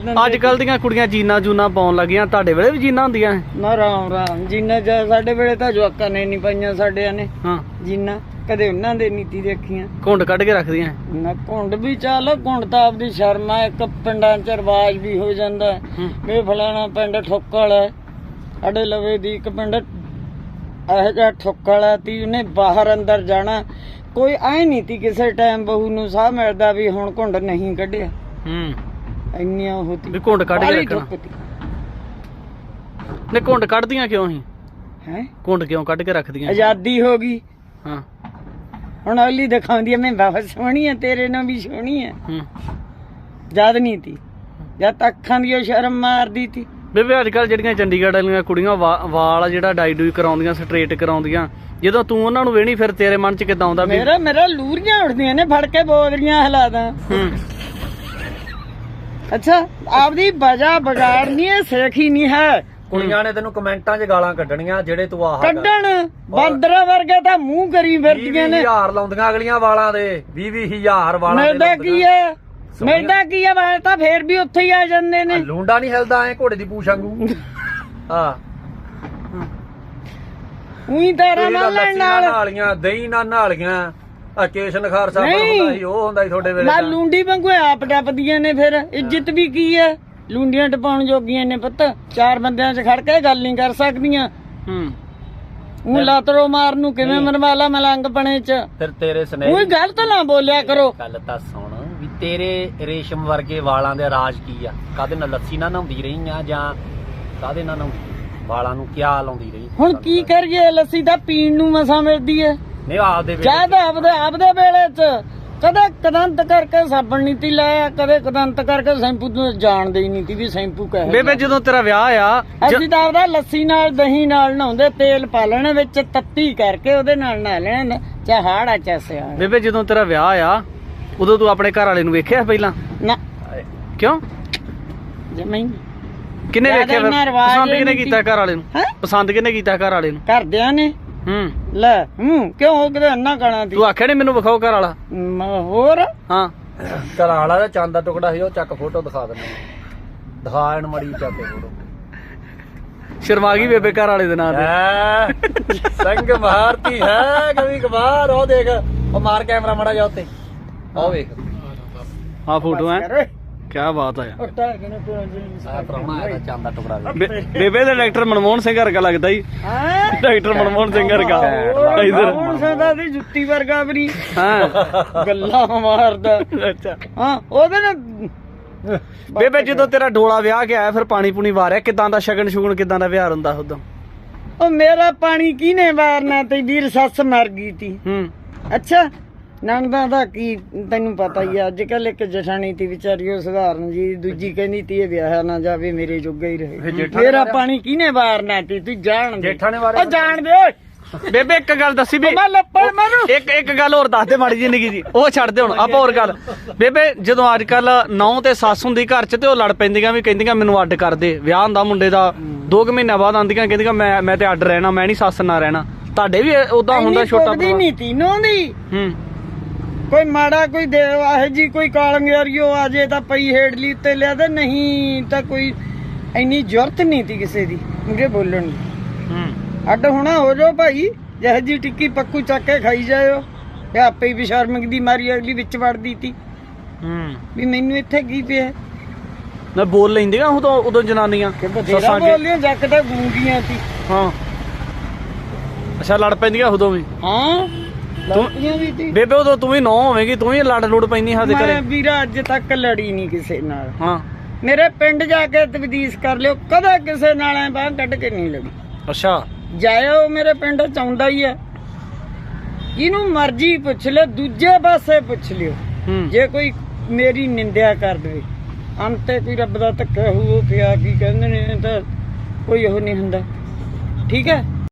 ਅੱਜ ਕੱਲ ਦੀਆਂ ਕੁੜੀਆਂ ਜੀਨਾ ਜੂਨਾ ਪਾਉਣ ਲੱਗੀਆਂ ਤੁਹਾਡੇ ਵੇਲੇ ਵੀ ਜੀਨਾ ਹੁੰਦੀਆਂ ਨਾ ਰਾਮ ਰਾਮ। ਜਿੰਨਾ ਜਾ ਸਾਡੇ ਵੇਲੇ ਤਾਂ ਜਵਾਕਾਂ ਨੇ ਨਹੀਂ ਪਾਈਆਂ ਸਾਡਿਆਂ ਨੇ। ਹਾਂ। ਜਿੰਨਾ ਕਦੇ ਉਹਨਾਂ ਦੇ ਨੀਤੀ ਦੇਖੀਆਂ। ਘੁੰਡ ਕੱਢ ਕੇ ਰੱਖਦੀਆਂ ਨਾ ਘੁੰਡ ਵੀ ਚੱਲ ਘੁੰਡ ਤਾਂ ਆਪਦੀ ਸ਼ਰਮ ਆ ਇੱਕ ਪਿੰਡਾਂ ਚ ਰਿਵਾਜ ਵੀ ਹੋ ਜਾਂਦਾ। ਵੀ ਫਲਾਣਾ ਪਿੰਡ ਠੋਕਲ ਹੈ ਸਾਡੇ ਲਵੇ ਦੀ ਇੱਕ ਪਿੰਡ ਇਹ ਜਿਹਾ ਠੋਕਲ ਹੈ ਤੀ ਉਹਨੇ ਬਾਹਰ ਅੰਦਰ ਜਾਣਾ। ਕੋਈ ਐ ਨਹੀਂ ਤੀ ਕਿਸੇ ਟਾਈਮ ਬਹੂ ਨੂੰ ਸਾਹ ਮਿਲਦਾ ਵੀ ਹੁਣ ਘੁੰਡ ਨਹੀਂ ਕੱਢਿਆ। ਹੂੰ। ਇੰਨੀਆਂ ਹੋਤੀ ਵੀ ਘੁੰਡ ਕੱਢ ਕੇ ਰੱਖਣਾ। ਨੇ ਘੁੰਡ ਕੱਢਦੀਆਂ ਕਿਉਂ ਸੀ ਹੈ? ਘੁੰਡ ਕਿਉਂ ਕੱਢ ਕੇ ਰੱਖਦੀਆਂ? ਆਜ਼ਾਦੀ ਹੋ ਗਈ। ਹਾਂ। ਹੁਣ ਅਗਲੀ ਦਿਖਾਉਂਦੀ ਐ ਮੈਂ ਬਹੁਤ ਸੋਹਣੀ ਐ ਤੇਰੇ ਨਾਲ ਵੀ ਸੋਹਣੀ ਐ ਹੂੰ। ਜਦ ਨਹੀਂ ਤੀ। ਜਦ ਤੱਕ ਅੱਖਾਂ ਦੀ ਉਹ ਸ਼ਰਮ ਮਾਰਦੀ ਤੀ। ਬੇਬੇ ਅੱਜ ਕੱਲ ਜਿਹੜੀਆਂ ਚੰਡੀਗੜ੍ਹ ਵਾਲੀਆਂ ਕੁੜੀਆਂ ਵਾਲ ਜਿਹੜਾ ਡਾਈ ਡੂਈ ਕਰਾਉਂਦੀਆਂ ਸਟ੍ਰੇਟ ਕਰਾਉਂਦੀਆਂ ਜਦੋਂ ਤੂੰ ਉਹਨਾਂ ਨੂੰ ਵੇਣੀ ਫਿਰ ਤੇਰੇ ਮਨ 'ਚ ਕਿਦਾਂ ਆਉਂਦਾ ਵੀ ਮੇਰਾ ਮੇਰਾ ਲੂਰੀਆਂ ਉੱਠਦੀਆਂ ਨੇ ਫੜ ਕੇ ਬੋਦਰੀਆਂ ਹਿਲਾਦਾ। ਹੂੰ। ਅੱਛਾ ਆਪਦੀ ਵਜ੍ਹਾ ਵਿਗਾੜਨੀ ਐ ਸੇਖੀ ਨਹੀਂ ਹੈ। ਕੁੜੀਆਂ ਨੇ ਤੈਨੂੰ ਕਮੈਂਟਾਂ 'ਚ ਗਾਲਾਂ ਕੱਢਣੀਆਂ ਜਿਹੜੇ ਤੂੰ ਆਹ ਕੱਢਣ। ਬਾਂਦਰਾਂ ਵਰਗੇ ਤਾਂ ਮੂੰਹ ਕਰੀ ਫਿਰਦੀਆਂ ਨੇ। ਹਜ਼ਾਰ ਲਾਉਂਦੀਆਂ ਅਗਲੀਆਂ ਵਾਲਾਂ ਦੇ 20 ਹਜ਼ਾਰ ਵਾਲਾਂ ਦੇ ਮਿਲਦਾ ਕੀ ਐ ਮਿਲਦਾ ਕੀ ਐ ਵਾਲ ਤਾਂ ਫੇਰ ਵੀ ਉੱਥੇ ਹੀ ਆ ਜਾਂਦੇ ਆ, ਨੇ ਲੂੰਡਾ ਨਹੀਂ ਹਿਲਦਾ ਐ ਘੋੜੇ ਦੀ ਪੂਛ ਵਾਂਗੂ। ਹਾਂ। ਉਹੀ ਤਾਂ ਤੇਰੀ ਤਾਂ ਲੈਣ ਨਾਲ ਨਾਲ। ਨਾਲੀਆਂ ਦਹੀਂ ਨਾਲ ਨਾਲੀਆਂ। ਆ ਕੇਸ਼ਨ ਖਾਰ ਸਾਹਿਬ ਨਹੀਂ। ਹੁੰਦਾ ਸੀ ਉਹ ਹੁੰਦਾ ਸੀ ਤੁਹਾਡੇ ਵੇਲੇ ਮੈਂ ਤਾਂ। ਲੁੰਡੀ ਵਾਂਗੂ ਆਪ ਡੱਪਦੀਆਂ ਨੇ ਫਿਰ। ਇੱਜ਼ਤ ਵੀ ਕੀ ਹੈ ਲੁੰਡੀਆਂ ਟਪਾਉਣ ਜੋਗੀਆਂ ਨੇ ਪੁੱਤ। ਚਾਰ ਬੰਦਿਆਂ 'ਚ ਖੜ ਕੇ ਗੱਲ ਨਹੀਂ ਕਰ ਸਕਦੀਆਂ। ਹੂੰ। ਉਹ ਲਾਤਰੋ ਮਾਰ ਨੂੰ ਕਿਵੇਂ ਮਰਵਾ ਲਾ ਮਲੰਗ ਪਣੇ 'ਚ? ਫਿਰ ਤੇਰੇ ਉਹ ਸਨੇਹ ਗਲਤ ਨਾ ਬੋਲਿਆ ਕਰੋ। ਗੱਲ ਤਾਂ ਸੁਣ ਵੀ ਤੇਰੇ ਰੇਸ਼ਮ ਵਰਗੇ ਵਾਲਾਂ ਦੇ ਰਾਜ ਕੀ ਆ? ਕਾਦੇ ਨਾਲ ਲੱਸੀ ਨਾਲ ਨਹਾਉਂਦੀ ਰਹੀ ਆ ਜਾਂ ਕਾਦੇ ਨਾਲ ਨਹਾਉਂਦੀ? ਵਾਲਾਂ ਨੂੰ ਕਿਆ ਲਾਉਂਦੀ ਰਹੀ? ਹੁਣ ਕੀ ਕਰੀਏ? ਲੱਸੀ ਤਾਂ ਪੀਣ ਨੂੰ ਮਸਾਂ ਮਿਲਦੀ ਹੈ ਨਹੀਂ ਆਪਦੇ ਵੇਲੇ ਜਦ ਆਪਦੇ ਆਪਦੇ ਵੇਲੇ 'ਚ। ਕਦੇ ਕਦੰਤ ਕਰਕੇ ਸਾਬਣ ਨਹੀਂ ਤੀ ਲਾਇਆ ਕਦੇ ਕਦੰਤ ਕਰਕੇ ਸ਼ੈਂਪੂ ਤੋਂ ਜਾਣਦੇ ਹੀ ਨਹੀਂ ਤੀ ਵੀ ਸ਼ੈਂਪੂ ਕਹੇ ਬੇਬੇ ਜਦੋਂ ਤੇਰਾ ਵਿਆਹ ਆ ਜ- ਅਸੀਂ ਤਾਂ ਆਪਦਾ ਲੱਸੀ ਨਾਲ ਦਹੀਂ ਨਾਲ ਨਹਾਉਂਦੇ ਤੇਲ ਪਾ ਲੈਣਾ ਵਿੱਚ ਤੱਤੀ ਕਰਕੇ ਉਹਦੇ ਨਾਲ ਨਹਾ ਲੈਣਾ ਚਾਹੇ ਹਾੜਾ ਚਾਹੇ ਸਿਆਲ। ਬੇਬੇ ਜਦੋਂ ਤੇਰਾ ਵਿਆਹ ਆ ਉਦੋਂ ਤੂੰ ਆਪਣੇ ਘਰ ਵਾਲੇ ਨੂੰ ਵੇਖਿਆ ਪਹਿਲਾਂ? ਨਾ। ਕਿਉਂ? ਜਮਈ ਕਿੰਨੇ ਜ਼ਿਆਦਾ ਵੇਖਿਆ ਫਿਰ? ਇੰਨਾ ਰਿਵਾਜ ਪਸੰਦ ਹੀ ਨਹੀਂ ਕੀਤਾ ਘਰ ਵਾਲੇ ਨੂੰ? ਹੈ? ਪਸੰਦ ਕਿੰਨੇ ਕੀਤਾ ਘਰ ਵਾਲੇ ਨੂੰ? ਕਰਦਿਆਂ ਨੇ। ਹੂੰ। ਲੈ ਹੂੰ ਕਿਉਂ ਕਿਤੇ ਅੰਨਾ ਕਣਾ ਦੀ? ਤੂੰ ਆਖਿਆ ਨੀ ਮੈਨੂੰ ਵਿਖਾਓ ਘਰ ਵਾਲਾ? ਮ, ਹੋਰ? ਹਾਂ। ਘਰਾਂ ਵਾਲਾ ਦਾ ਚੰਦ ਦਾ ਟੁਕੜਾ ਸੀ ਉਹ ਚੱਕ ਫੋਟੋ ਦਿਖਾ ਦਿੰਦਾ। ਦਿਖਾ ਇਹਨੂੰ ਮੜੀ ਚੱਕ ਕੇ ਫੋਟੋ। ਸ਼ਰਮਾ ਗਈ ਬੇਬੇ ਘਰ ਵਾਲੇ ਦੇ ਨਾਂ ਤੇ। ਹੈ ਸੰਗ ਮਾਰਤੀ ਹੈ ਕभी ਕਬਾਰ ਉਹ ਦੇਖ ਉਹ ਮਾਰ ਕੈਮਰਾ ਮੜਾ ਜਾ ਉੱਤੇ। ਉਹ ਵੇਖ। ਆ ਫੋਟੋ ਹੈ। ਕਰ। ਕੀ ਬਾਤ ਆ ਉੱਟਾ ਕਿ ਨਾ ਤੂੰ ਆ ਪ੍ਰਾਹੁਣਾ ਆਇਆ ਚੰਦ ਦਾ ਟੁਕੜਾ। ਬੇ- ਬੇਬੇ ਦਾ ਡਾਕਟਰ ਮਨਮੋਹਨ ਸਿੰਘ ਵਰਗਾ ਲੱਗਦਾ ਹੀ ਹਾਂ? ਡਾਕਟਰ ਮਨਮੋਹਨ ਸਿੰਘ ਵਰਗਾ। ਇਧਰ ਹੁਣ ਸਦਾ ਦੀ ਜੁੱਤੀ ਵਰਗਾ ਵੀ ਨਹੀਂ। ਹਾਂ। ਗੱਲਾਂ ਮਾਰਦਾ। ਅੱਛਾ। ਹਾਂ ਉਹਦੇ ਨਾਲ ਬੇਬੇ ਜਦੋਂ ਤੇਰਾ ਡੋਲਾ ਵਿਆਹ ਕੇ ਆਇਆ ਫਿਰ ਪਾਣੀ ਪੂਣੀ ਵਾਰਿਆ ਕਿਦਾਂ ਦਾ ਸ਼ਗਨ ਸ਼ੁਗਨ ਕਿਦਾਂ ਦਾ ਵਿਹਾਰ ਹੁੰਦਾ ਉਦੋਂ? ਉਹ ਮੇਰਾ ਪਾਣੀ ਕਿਹਨੇ ਵਾਰਨਾ ਤੇ ਵੀਰ ਸੱਸ ਮਰ ਗਈ ਤੀ। ਹੂੰ। ਅੱਛਾ ਨਣਦਾ ਦਾ ਕੀ ਤੈਨੂੰ ਪਤਾ ਹੀ ਆ ਅੱਜ ਕੱਲ ਇੱਕ ਜਠਾਣੀ ਤੀ ਵਿਚਾਰੀ ਉਹ ਸਧਾਰਨ ਜੀ ਦੂਜੀ ਕਹਿੰਦੀ ਤੀ ਇਹ ਵਿਆਹ ਨਾ ਜਾਵੇ ਮੇਰੇ ਜੋਗਾ ਹੀ ਰਹੇ। ਮੇਰਾ? ਪਾਣੀ ਕਿਹਨੇ ਵਾਰਨਾ ਤੀ? ਤੂੰ ਜਾਣ ਦੇ ਜੇਠਾ ਨੇ ਵਾਰਿਆ? ਉਹ ਜਾਣ ਦੇ ਬੇਬੇ ਇੱਕ ਗੱਲ ਦੱਸੀ ਵੀ। ਮੈਂ ਲੱਪੜ ਮਾਰੂ ਇੱਕ ਇੱਕ ਗੱਲ ਹੋਰ ਦੱਸ ਦੇ ਮਾੜੀ ਨਿੱਕੀ ਜੀ ਉਹ ਛੱਡ ਦੇ ਹੁਣ ਆਪਾਂ ਹੋਰ ਗੱਲ। ਬੇਬੇ ਜਦੋਂ ਅੱਜ ਕੱਲ ਨੌ ਤੇ ਸੱਸ ਹੁੰਦੀ ਘਰ 'ਚ ਤੇ ਉਹ ਲੜ ਪੈਂਦੀਆਂ ਵੀ ਕਹਿੰਦੀਆਂ ਮੈਨੂੰ ਅੱਡ ਕਰ ਦੇ। ਵਿਆਹ ਹੁੰਦਾ ਮੁੰਡੇ ਦਾ 2 ਕੁ ਮਹੀਨਾ ਬਾਅਦ ਆਂਦੀਆਂ ਕਹਿੰਦੀਆਂ ਮੈਂ ਮੈਂ ਤੇ ਅੱਡ ਰਹਿਣਾ ਮੈਂ ਨਹੀਂ ਸੱਸ ਨਾਲ ਰਹਿਣਾ। ਤੁਹਾਡੇ ਵੀ ਉਦਾਂ ਹੁੰਦਾ ਛੋਟਾ ਨਹੀਂ ਤੀਨੋਂ ਦੀ। ਹੂੰ। ਕੋਈ ਮਾੜਾ ਕੋਈ ਦੇ ਆਹ ਜੀ ਕੋਈ ਕਾਲੰਗਿਆਰੀਓ ਆ ਜੇ ਤਾਂ ਪਈ ਹੇਡਲੀ ਤੇ ਲਿਆ ਤੇ ਨਹੀਂ ਤਾਂ ਕੋਈ ਇੰਨੀ ਜ਼ਰੂਰਤ ਨਹੀਂ ਤੀ ਕਿਸੇ ਦੀ ਮੁਝੇ ਬੋਲਣ ਦੀ। ਹੂੰ। ਅੱਡ ਹੋਣਾ ਹੋ ਜਾਓ ਭਾਈ ਜਿਹੇ ਜੀ ਟਿੱਕੀ ਪੱਕੂ ਚੱਕ ਕੇ ਖਾਈ ਜਾਇਓ ਇਹ ਆਪੇ ਹੀ ਬਸ਼ਰਮਿਕ ਦੀ ਮਾਰੀ ਅਗਲੀ ਵਿੱਚ ਵੜਦੀ ਤੀ। ਹੂੰ। ਵੀ ਮੈਨੂੰ ਇੱਥੇ ਕੀ ਪਿਆ? ਨਾ ਬੋਲ ਲੈਂਦੀਆਂ ਉਦੋਂ ਉਦੋਂ ਜਨਾਨੀਆਂ ਸੱਸਾਂ ਕੇ ਬੋਲਿਓ ਜੱਕ ਤਾਂ ਗੂੰਗੀਆਂ ਤੀ। ਹਾਂ। ਅੱਛਾ ਲੜ ਪੈਂਦੀਆਂ ਉਦੋਂ ਵੀ। ਹਾਂ। ਲੜਦੀਆਂ ਵੀ ਤੀ। ਬੇਬੇ ਉਦੋਂ ਤੂੰ ਵੀ ਨੌ ਹੋਵੇਂਗੀ ਤੂੰ ਵੀ ਲੜ ਲੁੜ ਪੈਂਦੀ ਸਾਡੇ ਘਰੇ। ਮੈਂ ਵੀਰਾ ਅੱਜ ਤੱਕ ਲੜੀ ਨਹੀਂ ਕਿਸੇ ਨਾਲ। ਹਾਂ। ਮੇਰੇ ਪਿੰਡ ਜਾ ਕੇ ਤਬਦੀਸ ਕਰ ਲਿਓ ਕਦੇ ਕਿਸੇ ਨਾਲ ਐ ਬਾਹ ਕੱਢ ਕੇ ਨਹੀਂ ਲੜੀ। ਅੱਛਾ। ਜਾਇਓ ਮੇਰੇ ਪਿੰਡ ਚ ਆਉਂਦਾ ਹੀ ਹੈ। ਇਹਨੂੰ ਮਰਜ਼ੀ ਪੁੱਛ ਲਿਓ ਦੂਜੇ ਪਾਸੇ ਪੁੱਛ ਲਿਓ। ਹੂੰ। ਜੇ ਕੋਈ ਮੇਰੀ ਨਿੰਦਿਆ ਕਰ ਦੇਵੇ। ਅੰਤੇ ਕੋਈ ਰੱਬ ਦਾ ਧੱਕਾ ਹੋਊ ਪਿਆ ਕੀ ਕਹਿੰਦੇ ਨੇ ਤਾਂ ਕੋਈ ਉਹ ਨਹੀਂ ਹੁੰਦਾ। ਠੀਕ ਹੈ?